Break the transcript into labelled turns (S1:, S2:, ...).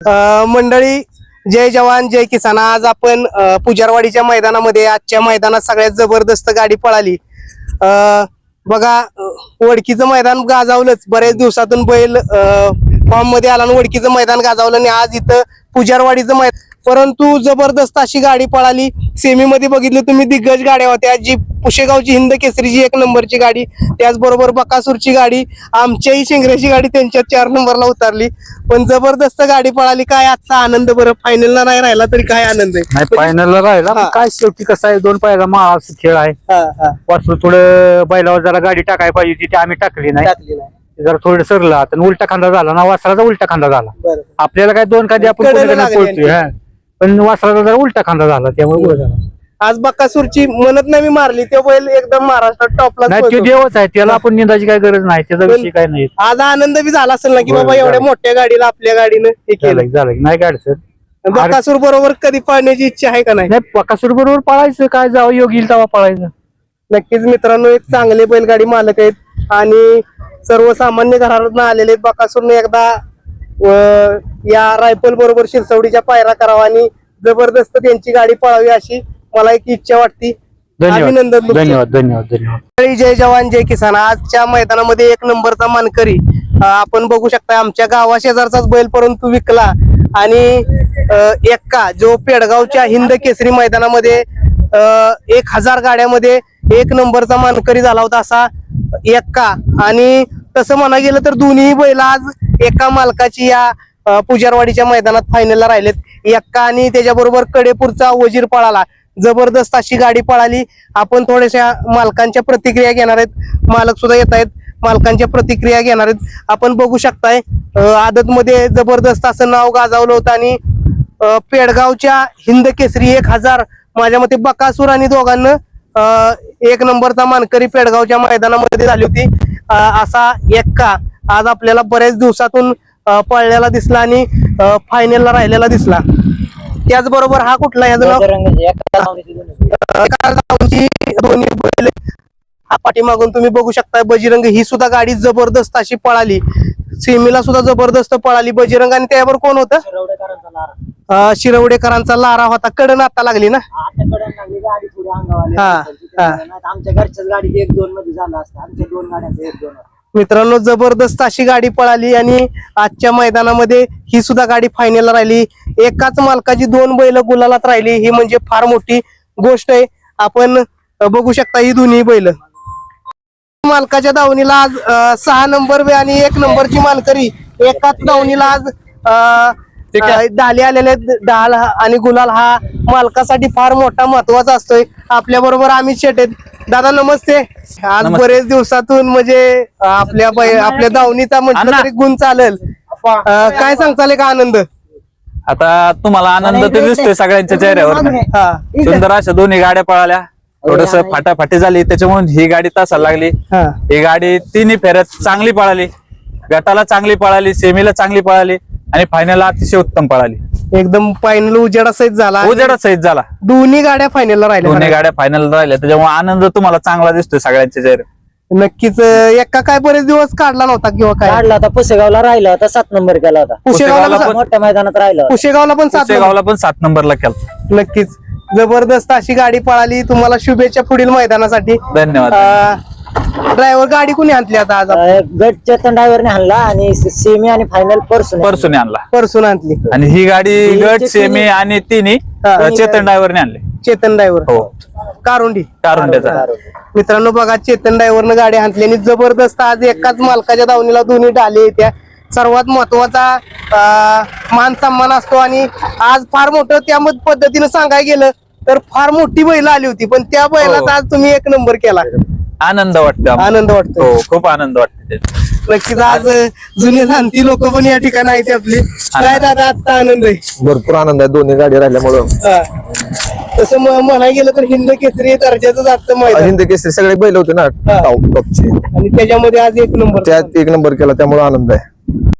S1: अ, मंडळी जय जवान जय किसान. आज आपण पुजारवाडीच्या मैदानामध्ये आजच्या मैदानात सगळ्यात जबरदस्त गाडी पळाली. बघा अ, वडकीचं मैदान गाजावलंच. बऱ्याच दिवसातून बैल फॉर्ममध्ये आला आणि वडकीचं मैदान गाजावलं आणि आज इथं पुजारवाडीचं मैदान परंतु जबरदस्त अशी गाडी पळाली. सेमी मध्ये बघितलं तुम्ही दिग्गज गाड्या होत्या. जी पुशेगावची हिंद केसरीची एक नंबरची गाडी त्याचबरोबर बकासूरची गाडी आमच्याही शिंगऱ्याची गाडी त्यांच्या चार नंबरला उतरली. पण जबरदस्त गाडी पळाली. काय आजचा आनंद बरं? फायनलला नाही राहिला तरी काय आनंद आहे?
S2: नाही फायनलला राहिला.
S1: हा.
S2: काय शेवटी कसं आहे? दोन पायाचा माळा खेळ आहे.
S1: हा, हा.
S2: वासरू थोडं बैलावर जरा गाडी टाकायला पाहिजे होती ती आम्ही टाकली नाही.
S1: टाकली नाही.
S2: जरा थोडं सरला आता उलटा खांदा झाला ना? वासराचा उलटा खांदा झाला.
S1: बरं.
S2: आपल्याला काय दोन खांदे आपण
S1: कडेला
S2: कुठेतरी
S1: लागली
S2: पळतोय हा. पण वासराचा जरा उलटा खांदा झाला त्यामुळे गोळ झाला.
S1: आज बकासूरची म्हणत नाही मी मारली तो बैल एकदम महाराष्ट्रात टॉपला
S2: नाही तो देवच आहे त्याला आपण निंदाची काय गरज नाही त्याचा विषय काय नाही.
S1: आज आनंद बी झाला असेल ना की बाबा एवढ्या. मोठ्या गाडीला आपल्या गाडीनं हे केलं.
S2: झालं झालं नाही काय अडचण.
S1: बकासूर बरोबर कधी पळण्याची इच्छा आहे का नाही?
S2: नाही पकासूर बरोबर पळायचं काय जावं योग्य येईल तेव्हा पळायचं.
S1: नक्कीच मित्रांनो एक चांगले बैलगाडी मालक आहेत आणि सर्वसामान्य घरातून आलेले आहेत बकासूरने एकदा अं, या रायफल बरोबर शिरसवडीच्या पायरा करावा आणि जबरदस्त त्यांची गाडी पळावी अशी मला एक इच्छा वाटती. अभिनंदन
S2: धन्यवाद. धन्यवाद धन्यवाद.
S1: जय जय जवान जय किसान. आजच्या मैदानामध्ये एक नंबरचा मानकरी आपण बघू शकता आमच्या गावा शेजारचाच बैल परंतु विकला. आणि एक्का जो पेडगावच्या हिंद केसरी मैदानामध्ये एक हजार गाड्यामध्ये एक नंबरचा मानकरी झाला होता असा एक्का. आणि तसं म्हणा गेलं तर दोन्ही बैल आज एका मालकाची या पुजारवाडीच्या मैदानात फायनलला राहिलेत. एक्का आणि त्याच्याबरोबर कडेपूरचा वजीर पळाला. जबरदस्त अशी गाडी पळाली. आपण थोड्याशा मालकांच्या प्रतिक्रिया घेणार आहेत. मालक सुद्धा येत आहेत. मालकांच्या प्रतिक्रिया घेणार आहेत. आपण बघू शकताय आदतमध्ये जबरदस्त असं नाव गाजावलं होतं आणि पेडगावच्या हिंद केसरी एक हजार माझ्या मते बकासूर आणि दोघांना एक नंबरचा मानकरी पेडगावच्या मैदानामध्ये झाली होती. असा एक्का आज आपल्याला बऱ्याच दिवसातून पळलेला दिसला आणि फायनलला राहिलेला दिसला. त्याचबरोबर हा कुठला हा पाठीमागून तुम्ही बघू शकता बजरंग ही सुद्धा गाडी जबरदस्त अशी पळाली. सेमीला सुद्धा जबरदस्त पळाली बजरंग. आणि त्यावर कोण होतं? शिरवडेकरांचा लारा. होता. कडन आता लागली. ना.
S3: आमच्या घरच्याच गाडीत एक दोन मध्ये झालं असतं. आमच्या दोन गाड्यांचं एक दोन
S1: मित्रांनो जबरदस्त अशी गाडी पळाली आणि आजच्या मैदानामध्ये ही सुद्धा गाडी फायनलला राहिली. एकाच मालकाची दोन बैल गुलालात राहिली. ही म्हणजे फार मोठी गोष्ट आहे. आपण बघू शकता ही दोन्ही बैल. मालकाच्या दावणीला आज सहा नंबर वे आणि एक नंबरची मालकरी एकाच दावणीला आज डाले आलेले. डाल हा- आणि गुलाल हा मालकासाठी फार मोठा महत्त्वाचा असतोय. आपल्या बरोबर आम्ही शेट आहेत. दादा नमस्ते. आज बरेच दिवसातून म्हणजे आपल्या बै- आपल्या दावणीचा म्हटलं
S4: अण्णा.
S1: तरी गुण चालेल. अं, काय सांगताल का आनंद?
S4: आता तुम्हाला आनंद तर दिसतोय सगळ्यांच्या चेहऱ्यावर.
S1: हा.
S4: सुंदर अशा दोन्ही गाड्या पळाल्या. थोडस फाटाफाटी झाली त्याच्यामुळे ही गाडी तासाला लागली.
S1: हा.
S4: ही गाडी तिन्ही फेऱ्यात चांगली पळाली. गटाला चांगली पळाली सेमीला चांगली पळाली. आणि फायनलला अतिशय उत्तम पळाली.
S1: एकदम फायनल उजेडा सहित झाला.
S4: उजेडा सहित झाला.
S1: दोन्ही गाड्या फायनलला
S4: दोन्ही
S1: राहिल्या
S4: गाड्या फायनल राहिल्या. त्याच्यामुळे आनंद तुम्हाला चांगला दिसतोय सगळ्यांच्या चेहऱ्यावर.
S1: नक्कीच एका काय बरेच दिवस काढला नव्हता किंवा काय?
S3: काढला होता पुसेगावला राहिला होता सात नंबर केला होता.
S1: पुशेगावला
S4: पुशेगावला
S1: पण-
S3: मोठ्या मैदानात राहिला.
S1: पुशेगावला पण सात.
S4: गावला पण सात नंबरला केला.
S1: नक्कीच. जबरदस्त अशी गाडी पळाली. तुम्हाला शुभेच्छा पुढील मैदानासाठी.
S4: धन्यवाद.
S1: ड्रायव्हर गाडी कुणी आणली आता आज?
S3: अं, गट चेतन ड्रायव्हरने आणला आणि सेमी आणि फायनल पर्सून
S4: परसूने आणला.
S1: परसून आणली.
S4: आणि ही गाडी
S3: ही
S4: गट सेमी आणि तिन्ही
S1: हा.
S4: चेतन ड्रायव्हरने आणले.
S1: चेतन ड्रायव्हर.
S4: हो.
S1: कारुंडी.
S4: कारुंड्याचा
S1: मित्रांनो बघा चेतन ड्रायव्हरनं गाडी आणली आणि जबरदस्त आज एकाच मालकाच्या दावणीला दोन्ही डाले येत्या. सर्वात महत्त्वाचा अं, मान सन्मान असतो आणि आज फार मोठं त्या मत पद्धतीनं सांगायला गेलं तर फार मोठी बैल आली होती पण त्या बैलात
S4: हो.
S1: आज तुम्ही एक नंबर केला.
S4: आनंद वाटतो आम्हाला.
S1: आनंद वाटतो
S4: हो खूप आनंद वाटतो त्याचा.
S1: नक्कीच आज जुने जाणती लोक पण या ठिकाणी आहेत आपली काय दादा आजचा आनंद आहे
S5: भरपूर आनंद आहे दोन्ही गाडी राहिल्यामुळं
S1: हा. तसं म- म्हणायला गेलं तर हिंद केसरी दर्जाचं आजचं मैदान
S5: हिंद केसरी सगळे बैल होते ना
S1: हा.
S5: टॉपचे
S1: आणि त्याच्यामध्ये आज एक नंबर
S5: त्यात एक नंबर केला त्यामुळे आनंद आहे